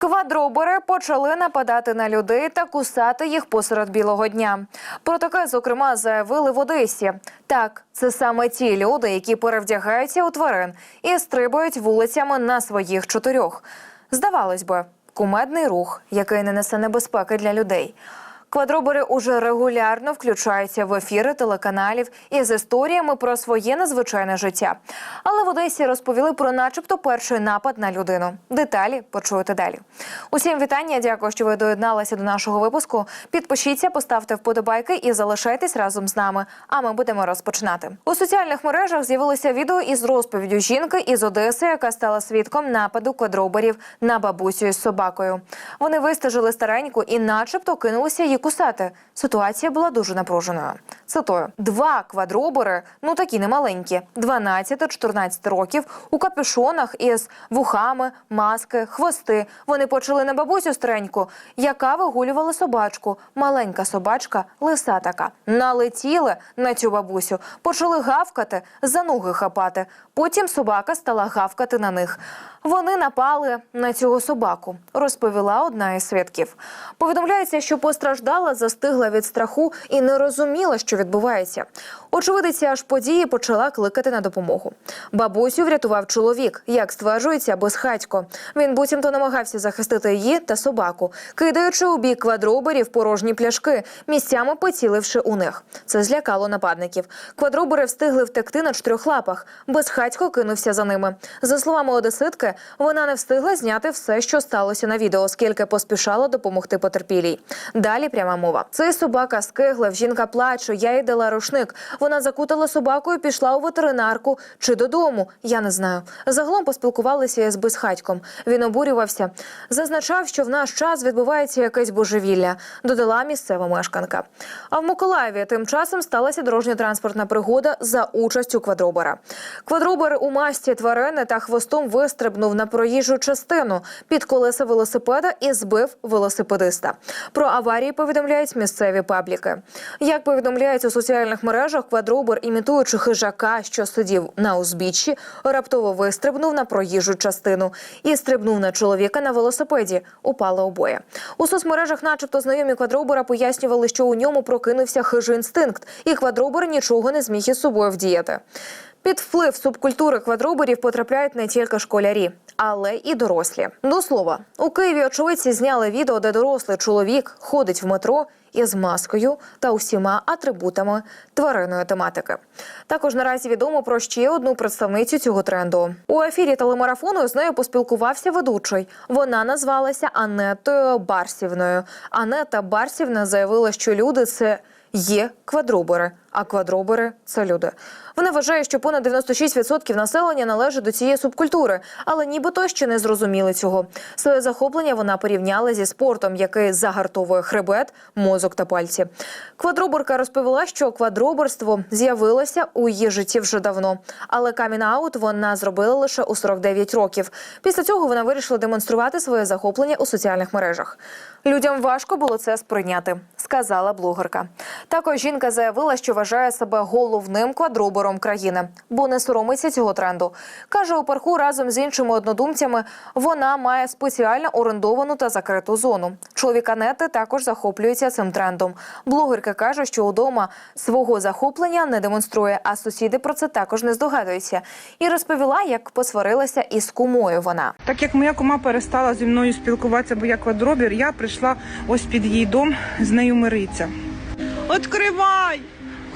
Квадробери почали нападати на людей та кусати їх посеред білого дня. Про таке, зокрема, заявили в Одесі. Так, це саме ті люди, які перевдягаються у тварин і стрибають вулицями на своїх чотирьох. Здавалось би, кумедний рух, який не несе небезпеки для людей. Квадробери уже регулярно включаються в ефіри телеканалів із історіями про своє незвичайне життя. Але в Одесі розповіли про, начебто, перший напад на людину. Деталі почуєте далі. Усім вітання. Дякую, що ви доєдналися до нашого випуску. Підпишіться, поставте вподобайки і залишайтесь разом з нами. А ми будемо розпочинати. У соціальних мережах з'явилося відео із розповіддю жінки із Одеси, яка стала свідком нападу квадроберів на бабусю із собакою. Вони вистежили стареньку і, начебто, кинулися її кусати. Ситуація була дуже напруженою. Цитую: два квадробери, ну такі немаленькі, 12-14 років, у капюшонах із вухами, маски, хвости. Вони почали на бабусю стареньку, яка вигулювала собачку. Маленька собачка, лиса така. Налетіли на цю бабусю, почали гавкати, за ноги хапати. Потім собака стала гавкати на них. Вони напали на цього собаку, розповіла одна із свідків. Повідомляється, що постраждала, застигла від страху і не розуміла, що відбувається. Очевидиця аж події почала кликати на допомогу. Бабусю врятував чоловік, як стверджується, безхатько. Він буцімто намагався захистити її та собаку, кидаючи у бік квадроберів порожні пляшки, місцями поціливши у них. Це злякало нападників. Квадробери встигли втекти на чотирьох лапах. Безхатько кинувся за ними. За словами одеситки, вона не встигла зняти все, що сталося на відео, оскільки поспішала допомогти потерпілій. Далі пряма мова. Цей собака скиглив, жінка плаче, я їй дала рушник. Вона закутала собаку і пішла у ветеринарку чи додому. Я не знаю. Загалом поспілкувалися із безхатьком. Він обурювався. Зазначав, що в наш час відбувається якесь божевілля. Додала місцева мешканка. А в Миколаєві тим часом сталася дорожньо-транспортна пригода за участю квадробера. Квадробер у масті тварини та хвостом вистрибнув на проїжджу частину під колеса велосипеда і збив велосипедиста. Про аварії повідомляють місцеві пабліки. Як повідомляють у соціальних мережах, квадробер, імітуючи хижака, що сидів на узбіччі, раптово вистрибнув на проїжджу частину і стрибнув на чоловіка на велосипеді. Упали обоє. У соцмережах, начебто, знайомі квадробера пояснювали, що у ньому прокинувся хижий інстинкт, і квадробер нічого не зміг із собою вдіяти. Під вплив субкультури квадроберів потрапляють не тільки школярі, але і дорослі. До слова, у Києві очевидці зняли відео, де дорослий чоловік ходить в метро із маскою та усіма атрибутами тваринної тематики. Також наразі відомо про ще одну представницю цього тренду. У ефірі телемарафону з нею поспілкувався ведучий. Вона назвалася Анетою Барсівною. Анета Барсівна заявила, що люди це є квадробери, а квадробери це люди. Вона вважає, що понад 96% населення належить до цієї субкультури, але нібито ще не зрозуміли цього. Своє захоплення вона порівняла зі спортом, який загартовує хребет, мозок та пальці. Квадроберка розповіла, що квадроберство з'явилося у її житті вже давно, але камін-аут вона зробила лише у 49 років. Після цього вона вирішила демонструвати своє захоплення у соціальних мережах. Людям важко було це сприйняти, сказала блогерка. Також жінка заявила, що вважає себе головним квадробером країни, бо не соромиться цього тренду. каже у парку разом з іншими однодумцями. Вона має спеціально орендовану та закриту зону. Чоловік Анети також захоплюється цим трендом. Блогерка каже, що удома свого захоплення не демонструє, а сусіди про це також не здогадуються. І розповіла, як посварилася із кумою. Вона Так як моя кума перестала зі мною спілкуватися, бо я квадробір, я прийшла ось під її дом з нею миритися. Откривай!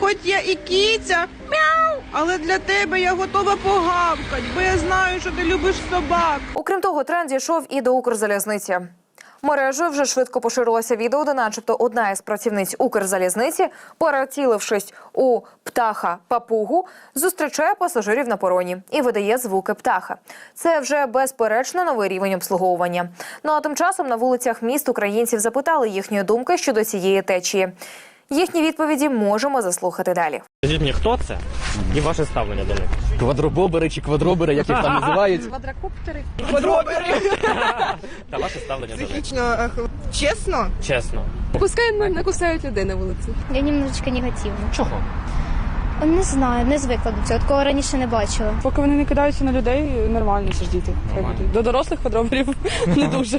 Хоч я і кіця, мяу, але для тебе я готова погавкать, бо я знаю, що ти любиш собак. Окрім того, тренд дійшов і до Укрзалізниці. Мережею вже швидко поширилося відео, де начебто одна із працівниць Укрзалізниці, перецілившись у птаха папугу, зустрічає пасажирів на пороні і видає звуки птаха. Це вже безперечно новий рівень обслуговування. Ну а тим часом на вулицях міст українців запитали їхньої думки щодо цієї течії. Їхні відповіді можемо заслухати далі. Скажіть мені, хто це і ваше ставлення до них? Квадробобери чи квадробери, як їх там називають. Квадрокоптери. Квадробери! Та ваше ставлення до них? Психічно, чесно, Чесно. Пускай мене не кусають людей на вулиці. Я немножечко негативно. Чого? Не знаю, не звикла до цього. Такого раніше не бачила. Поки вони не кидаються на людей, нормально це ж діти. До дорослих квадроберів не дуже.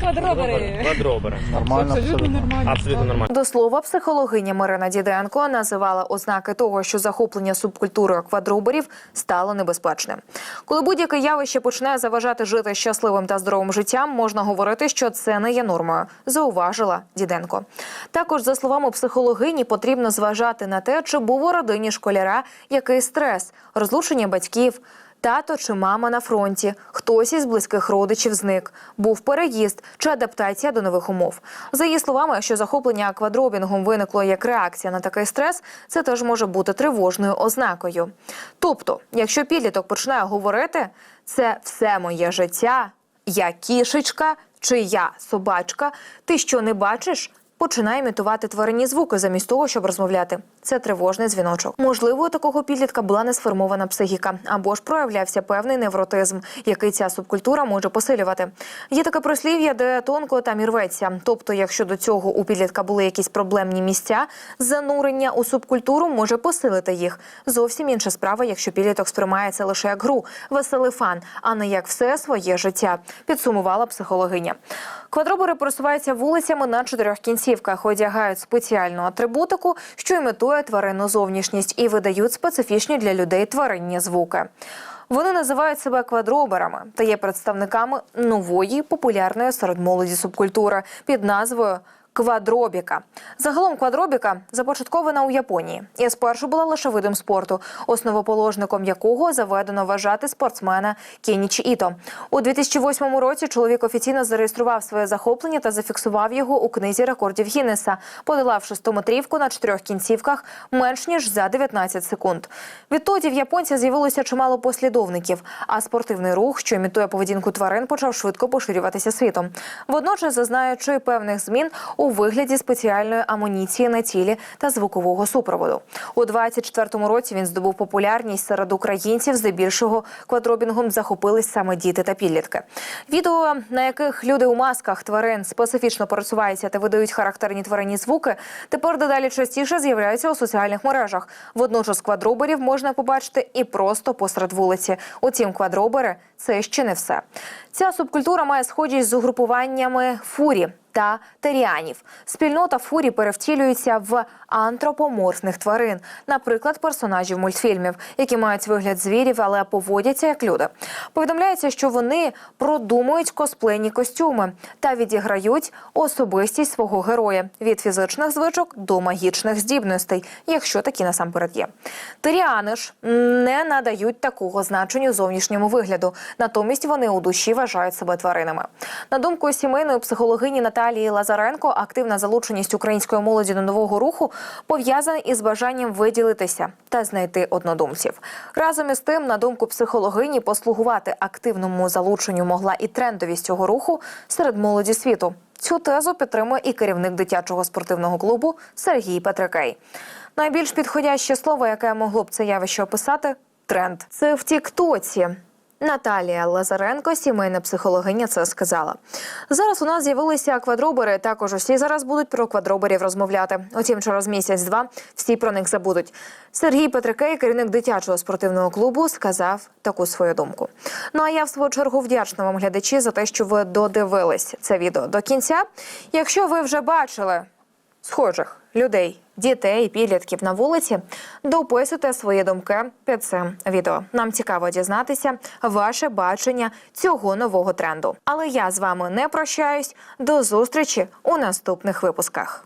Квадробери. Квадробери. Нормально. Абсолютно нормально. Абсолютно нормально. До слова, психологиня Марина Діденко називала ознаки того, що захоплення субкультурою квадроберів стало небезпечним. Коли будь-яке явище почне заважати жити щасливим та здоровим життям, можна говорити, що це не є нормою, зауважила Діденко. Також, за словами психологині, потрібно зважати на те, чи був у родині школяра який стрес, розлучення батьків. Тато чи мама на фронті, хтось із близьких родичів зник, був переїзд чи адаптація до нових умов. За її словами, якщо захоплення квадробінгом виникло як реакція на такий стрес, це теж може бути тривожною ознакою. Тобто, якщо підліток починає говорити, це все моє життя, я кішечка чи я собачка, ти що не бачиш? Починає імітувати тваринні звуки замість того, щоб розмовляти. Це тривожний дзвіночок. Можливо, у такого підлітка була не сформована психіка або ж проявлявся певний невротизм, який ця субкультура може посилювати. Є таке прислів'я, де тонко там і рветься. Тобто, якщо до цього у підлітка були якісь проблемні місця, занурення у субкультуру може посилити їх. Зовсім інша справа, якщо підліток сприймає це лише як гру, веселий фан, а не як все своє життя. Підсумувала психологиня. Квадробери просуваються вулицями на чотирьох кінцівках, одягають спеціальну атрибутику, що імітує тваринну зовнішність, і видають специфічні для людей тваринні звуки. Вони називають себе квадроберами та є представниками нової популярної серед молоді субкультури під назвою. Квадробіка загалом квадробіка започаткована у Японії і спершу була лише видом спорту, основоположником якого заведено вважати спортсмена Кенічі Іто. У 2008 році чоловік офіційно зареєстрував своє захоплення та зафіксував його у книзі рекордів Гіннеса, подолавши 100-метрівку на чотирьох кінцівках менш ніж за 19 секунд. Відтоді в японця з'явилося чимало послідовників, а спортивний рух, що імітує поведінку тварин, почав швидко поширюватися світом. Водночас зазнаючи певних змін у вигляді спеціальної амуніції на тілі та звукового супроводу. У 24-му році він здобув популярність серед українців. Здебільшого квадробінгом захопились саме діти та підлітки. Відео, на яких люди у масках тварин специфічно пересуваються та видають характерні тваринні звуки, тепер дедалі частіше з'являються у соціальних мережах. Водночас квадроберів можна побачити і просто посеред вулиці. Утім, квадробери це ще не все. Ця субкультура має схожість з угрупуваннями фурі та теріанів. Спільнота фурі перевтілюється в антропоморфних тварин, наприклад, персонажів мультфільмів, які мають вигляд звірів, але поводяться як люди. Повідомляється, що вони продумують косплейні костюми та відіграють особистість свого героя від фізичних звичок до магічних здібностей, якщо такі насамперед є. Теріани ж не надають такого значення зовнішньому вигляду, натомість вони у душі вважають себе тваринами. На думку сімейної психологині Наталії Лазаренко, активна залученість української молоді до нового руху пов'язана із бажанням виділитися та знайти однодумців. Разом із тим, на думку психологині, послугувати активному залученню могла і трендовість цього руху серед молоді світу. Цю тезу підтримує і керівник дитячого спортивного клубу Сергій Петрикей. Найбільш підходяще слово, яке могло б це явище описати тренд. Це в Тіктоці. Наталія Лазаренко, сімейна психологиня, це сказала. Зараз у нас з'явилися квадробери. Також усі зараз будуть про квадроберів розмовляти. Утім, через місяць-два всі про них забудуть. Сергій Петрикей, керівник дитячого спортивного клубу, сказав таку свою думку. Ну а я в свою чергу вдячна вам, глядачі, за те, що ви додивились це відео до кінця. Якщо ви вже бачили схожих людей, дітей, підлітків на вулиці, дописуйте свої думки під цим відео. Нам цікаво дізнатися ваше бачення цього нового тренду. Але я з вами не прощаюсь. До зустрічі у наступних випусках.